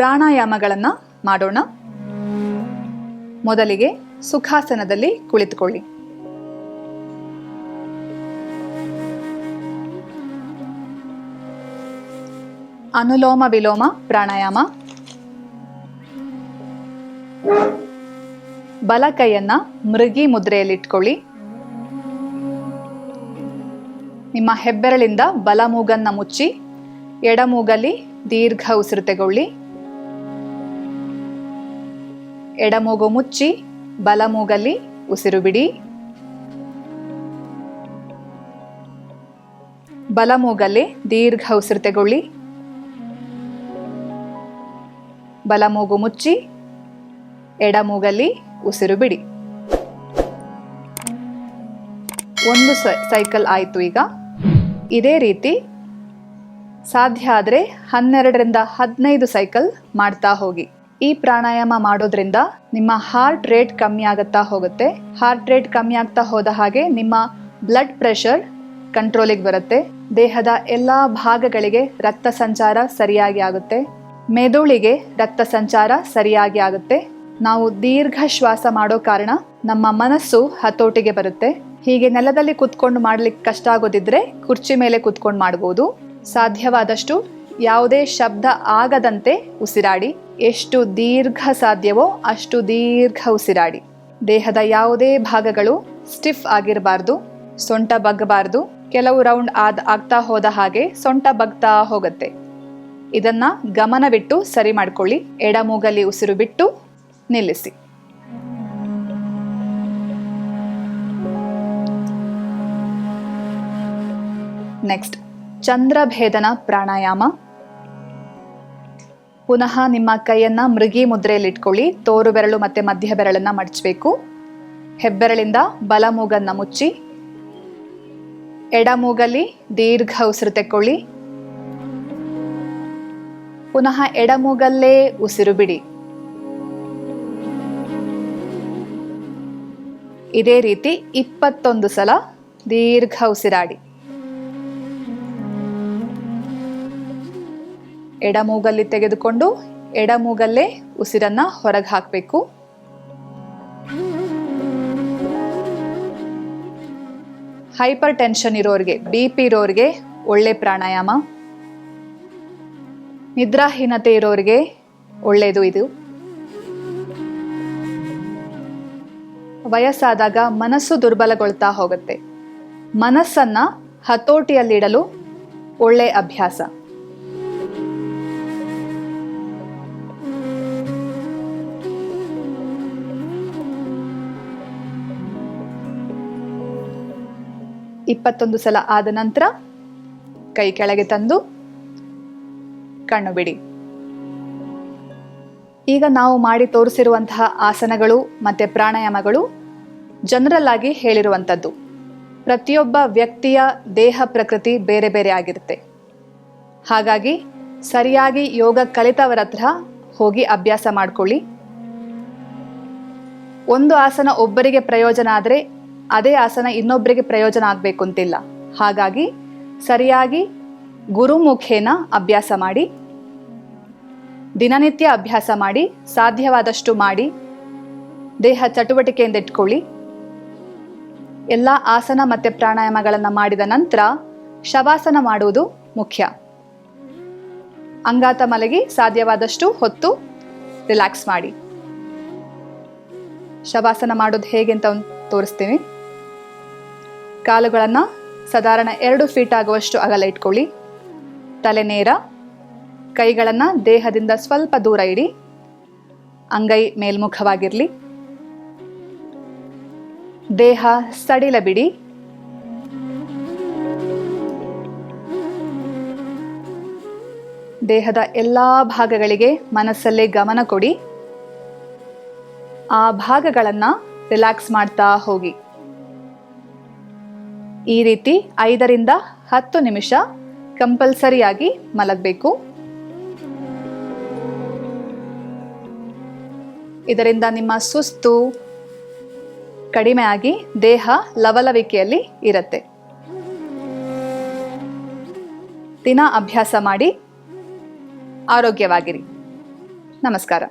ಪ್ರಾಣಾಯಾಮಗಳನ್ನು ಮಾಡೋಣ. ಮೊದಲಿಗೆ ಸುಖಾಸನದಲ್ಲಿ ಕುಳಿತುಕೊಳ್ಳಿ. ಅನುಲೋಮ ವಿಲೋಮ ಪ್ರಾಣಾಯಾಮ. ಬಲ ಕೈಯನ್ನ ಮೃಗಿ ಮುದ್ರೆಯಲ್ಲಿಟ್ಕೊಳ್ಳಿ. ನಿಮ್ಮ ಹೆಬ್ಬೆರಳಿಂದ ಬಲ ಮೂಗನ್ನ ಮುಚ್ಚಿ ಎಡಮೂಗಲ್ಲಿ ದೀರ್ಘ ಉಸಿರು ತಗೊಳ್ಳಿ ಎಡ ಮೂಗು ಮುಚ್ಚಿ ಬಲ ಮೂಗಲ್ಲಿ ಉಸಿರು ಬಿಡಿ. ಬಲ ಮೂಗಲ್ಲಿ ದೀರ್ಘ ಉಸಿರು ತಗೊಳ್ಳಿ. ಬಲ ಮೂಗು ಮುಚ್ಚಿ, ಎಡಮೂಗಲ್ಲಿ ಉಸಿರು ಬಿಡಿ. ಒಂದು ಸೈಕಲ್ ಆಯಿತು ಈಗ. ಇದೇ ರೀತಿ ಸಾಧ್ಯ ಆದರೆ ಹನ್ನೆರಡರಿಂದ ಹದಿನೈದು ಸೈಕಲ್ ಮಾಡ್ತಾ ಹೋಗಿ. ಈ ಪ್ರಾಣಾಯಾಮ ಮಾಡೋದ್ರಿಂದ ನಿಮ್ಮ ಹಾರ್ಟ್ ರೇಟ್ ಕಮ್ಮಿ ಆಗುತ್ತಾ ಹೋಗುತ್ತೆ. ಹಾರ್ಟ್ ರೇಟ್ ಕಮ್ಮಿ ಆಗ್ತಾ ಹೋದ ಹಾಗೆ ನಿಮ್ಮ ಬ್ಲಡ್ ಪ್ರೆಷರ್ ಕಂಟ್ರೋಲಿಗೆ ಬರುತ್ತೆ. ದೇಹದ ಎಲ್ಲ ಭಾಗಗಳಿಗೆ ರಕ್ತ ಸಂಚಾರ ಸರಿಯಾಗಿ ಆಗುತ್ತೆ. ಮೆದುಳಿಗೆ ರಕ್ತ ಸಂಚಾರ ಸರಿಯಾಗಿ ಆಗುತ್ತೆ. ನಾವು ದೀರ್ಘ ಶ್ವಾಸ ಮಾಡೋ ಕಾರಣ ನಮ್ಮ ಮನಸ್ಸು ಹತೋಟಿಗೆ ಬರುತ್ತೆ. ಹೀಗೆ ನೆಲದಲ್ಲಿ ಕುತ್ಕೊಂಡು ಮಾಡ್ಲಿಕ್ಕೆ ಕಷ್ಟ ಆಗೋದಿದ್ರೆ ಕುರ್ಚಿ ಮೇಲೆ ಕುತ್ಕೊಂಡು ಮಾಡ್ಬೋದು. ಸಾಧ್ಯವಾದಷ್ಟು ಯಾವುದೇ ಶಬ್ದ ಆಗದಂತೆ ಉಸಿರಾಡಿ. ಎಷ್ಟು ದೀರ್ಘ ಸಾಧ್ಯವೋ ಅಷ್ಟು ದೀರ್ಘ ಉಸಿರಾಡಿ. ದೇಹದ ಯಾವುದೇ ಭಾಗಗಳು ಸ್ಟಿಫ್ ಆಗಿರಬಾರ್ದು, ಸೊಂಟ ಬಗ್ಗಬಾರ್ದು, ಕೆಲವು ರೌಂಡ್ ಆದ ಆಗ್ತಾ ಹೋದ ಹಾಗೆ ಸೊಂಟ ಬಗ್ತಾ ಹೋಗುತ್ತೆ. ಇದನ್ನ ಗಮನವಿಟ್ಟು ಸರಿ ಮಾಡ್ಕೊಳ್ಳಿ ಎಡಮೂಗಲಿ ಉಸಿರು ಬಿಟ್ಟು ನಿಲ್ಲಿಸಿ. ನೆಕ್ಸ್ಟ್, ಚಂದ್ರಭೇದನ ಪ್ರಾಣಾಯಾಮ. ಪುನಃ ನಿಮ್ಮ ಕೈಯನ್ನು ಮೃಗಿ ಮುದ್ರೆಯಲ್ಲಿಟ್ಕೊಳ್ಳಿ ತೋರು ಬೆರಳು ಮತ್ತೆ ಮಧ್ಯ ಬೆರಳನ್ನು ಮಡಚಬೇಕು. ಹೆಬ್ಬೆರಳಿಂದ ಬಲ ಮೂಗನ್ನ ಮುಚ್ಚಿ, ಎಡಮೂಗಲ್ಲಿ ದೀರ್ಘ ಉಸಿರು ತೆಕ್ಕೊಳ್ಳಿ. ಪುನಃ ಎಡಮೂಗಲ್ಲೇ ಉಸಿರು ಬಿಡಿ. ಇದೇ ರೀತಿ ಇಪ್ಪತ್ತೊಂದು ಸಲ ದೀರ್ಘ ಉಸಿರಾಡಿ. ಎಡ ಮೂಗಲ್ಲಿ ತೆಗೆದುಕೊಂಡು ಎಡ ಮೂಗಲ್ಲೇ ಉಸಿರನ್ನ ಹೊರಗೆ ಹಾಕಬೇಕು. ಹೈಪರ್ ಟೆನ್ಷನ್ ಇರೋರಿಗೆ ಬಿ ಪಿ ಇರೋರಿಗೆ ಒಳ್ಳೆ ಪ್ರಾಣಾಯಾಮ. ನಿದ್ರಾಹೀನತೆ ಇರೋರಿಗೆ ಒಳ್ಳೆಯದು ಇದು. ವಯಸ್ಸಾದಾಗ ಮನಸ್ಸು ದುರ್ಬಲಗೊಳ್ತಾ ಹೋಗುತ್ತೆ. ಮನಸ್ಸನ್ನ ಹತೋಟಿಯಲ್ಲಿಡಲು ಒಳ್ಳೆ ಅಭ್ಯಾಸ. ಇಪ್ಪತ್ತೊಂದು ಸಲ ಆದ ನಂತರ ಕೈ ಕೆಳಗೆ ತಂದು ಕಣ್ಣು ಬಿಡಿ ಈಗ ನಾವು ಮಾಡಿ ತೋರಿಸಿರುವಂತಹ ಆಸನಗಳು ಮತ್ತೆ ಪ್ರಾಣಾಯಾಮಗಳು ಜನರಲ್ ಆಗಿ ಹೇಳಿರುವಂಥದ್ದು. ಪ್ರತಿಯೊಬ್ಬ ವ್ಯಕ್ತಿಯ ದೇಹ ಪ್ರಕೃತಿ ಬೇರೆ ಬೇರೆ ಆಗಿರುತ್ತೆ. ಹಾಗಾಗಿ ಸರಿಯಾಗಿ ಯೋಗ ಕಲಿತವರ ಹತ್ರ ಹೋಗಿ ಅಭ್ಯಾಸ ಮಾಡ್ಕೊಳ್ಳಿ. ಒಂದು ಆಸನ ಒಬ್ಬರಿಗೆ ಪ್ರಯೋಜನ ಆದರೆ ಅದೇ ಆಸನ ಇನ್ನೊಬ್ಬರಿಗೆ ಪ್ರಯೋಜನ ಆಗಬೇಕು ಅಂತಿಲ್ಲ. ಹಾಗಾಗಿ ಸರಿಯಾಗಿ ಗುರುಮುಖೇನ ಅಭ್ಯಾಸ ಮಾಡಿ, ದಿನನಿತ್ಯ ಅಭ್ಯಾಸ ಮಾಡಿ, ಸಾಧ್ಯವಾದಷ್ಟು ಮಾಡಿ, ದೇಹ ಚಟುವಟಿಕೆಯಿಂದ ಇಟ್ಕೊಳ್ಳಿ. ಎಲ್ಲ ಆಸನ ಮತ್ತು ಪ್ರಾಣಾಯಾಮಗಳನ್ನು ಮಾಡಿದ ನಂತರ ಶವಾಸನ ಮಾಡುವುದು ಮುಖ್ಯ. ಅಂಗಾತ ಮಲಗಿ ಸಾಧ್ಯವಾದಷ್ಟು ಹೊತ್ತು ರಿಲ್ಯಾಕ್ಸ್ ಮಾಡಿ. ಶವಾಸನ ಮಾಡೋದು ಹೇಗೆ ಅಂತ ಒಂದು ತೋರಿಸ್ತೀನಿ. ಕಾಲುಗಳನ್ನು ಸಾಧಾರಣ ಎರಡು ಫೀಟ್ ಆಗುವಷ್ಟು ಅಗಲ ಇಟ್ಕೊಳ್ಳಿ. ತಲೆ ನೇರ, ಕೈಗಳನ್ನು ದೇಹದಿಂದ ಸ್ವಲ್ಪ ದೂರ ಇಡಿ. ಅಂಗೈ ಮೇಲ್ಮುಖವಾಗಿರಲಿ. ದೇಹ ಸಡಿಲ ಬಿಡಿ. ದೇಹದ ಎಲ್ಲ ಭಾಗಗಳಿಗೆ ಮನಸ್ಸಲ್ಲೇ ಗಮನ ಕೊಡಿ. ಆ ಭಾಗಗಳನ್ನು ರಿಲ್ಯಾಕ್ಸ್ ಮಾಡ್ತಾ ಹೋಗಿ. ಈ ರೀತಿ ಐದರಿಂದ ಹತ್ತು ನಿಮಿಷ ಕಂಪಲ್ಸರಿಯಾಗಿ ಮಲಗಬೇಕು. ಇದರಿಂದ ನಿಮ್ಮ ಸುಸ್ತು ಕಡಿಮೆ ಆಗಿ ದೇಹ ಲವಲವಿಕೆಯಲ್ಲಿ ಇರುತ್ತೆ. ದಿನ ಅಭ್ಯಾಸ ಮಾಡಿ ಆರೋಗ್ಯವಾಗಿರಿ. ನಮಸ್ಕಾರ.